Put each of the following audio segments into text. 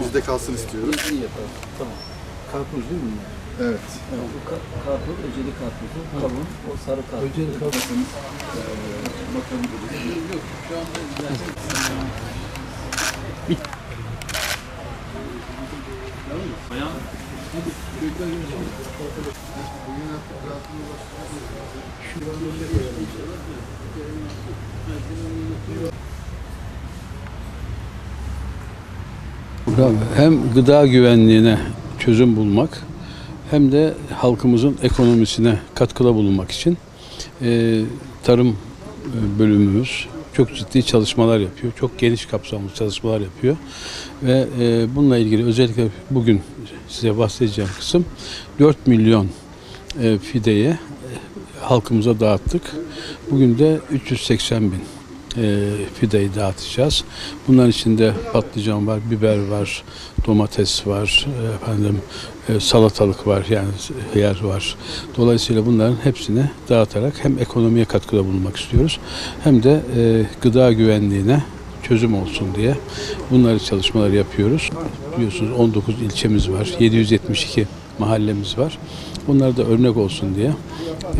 bizde kalsın istiyoruz. İyi yapalım. Tamam. Karpuz değil mi? Evet. Evet. Bu ka- karpuz, öceli karpuzu, kavun, o sarı karpuz. Öceli karpuz. Dedik. Yok, şu anda Bravo. Hem gıda güvenliğine çözüm bulmak hem de halkımızın ekonomisine katkıda bulunmak için e, tarım e, bölümümüz çok ciddi çalışmalar yapıyor. Çok geniş kapsamlı çalışmalar yapıyor. Ve e, bununla ilgili özellikle bugün size bahsedeceğim kısım 4 milyon e, fideyi e, halkımıza dağıttık. Bugün de 380 bin e, fideyi dağıtacağız. Bunların içinde patlıcan var, biber var, domates var, efendim e, salatalık var, yani hıyar var. Dolayısıyla bunların hepsini dağıtarak hem ekonomiye katkıda bulunmak istiyoruz hem de e, gıda güvenliğine çözüm olsun diye bunları çalışmalar yapıyoruz. Biliyorsunuz 19 ilçemiz var, 772 mahallemiz var. Bunlar da örnek olsun diye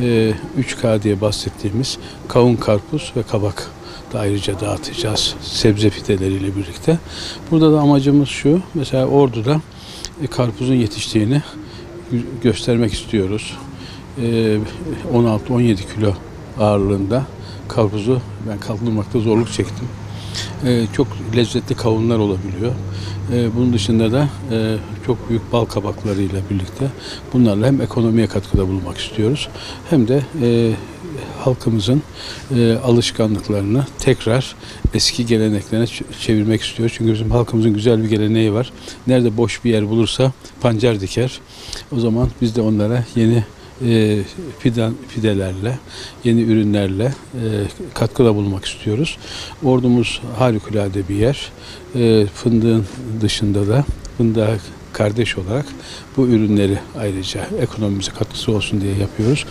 e, 3K diye bahsettiğimiz kavun, karpuz ve kabak da ayrıca dağıtacağız sebze fideleriyle birlikte. Burada da amacımız şu, mesela Ordu'da e, karpuzun yetiştiğini gö- göstermek istiyoruz. E, 16-17 kilo ağırlığında karpuzu ben kaldırmakta zorluk çektim. E, çok lezzetli kavunlar olabiliyor. E, bunun dışında da e, çok büyük bal kabaklarıyla birlikte bunlarla hem ekonomiye katkıda bulunmak istiyoruz hem de e, halkımızın e, alışkanlıklarını tekrar eski geleneklerine çevirmek istiyoruz. Çünkü bizim halkımızın güzel bir geleneği var. Nerede boş bir yer bulursa pancar diker. O zaman biz de onlara yeni e, fidan, fidelerle, yeni ürünlerle e, katkıda bulunmak istiyoruz. Ordumuz harikulade bir yer. E, fındığın dışında da fındığa kardeş olarak bu ürünleri ayrıca ekonomimize katkısı olsun diye yapıyoruz.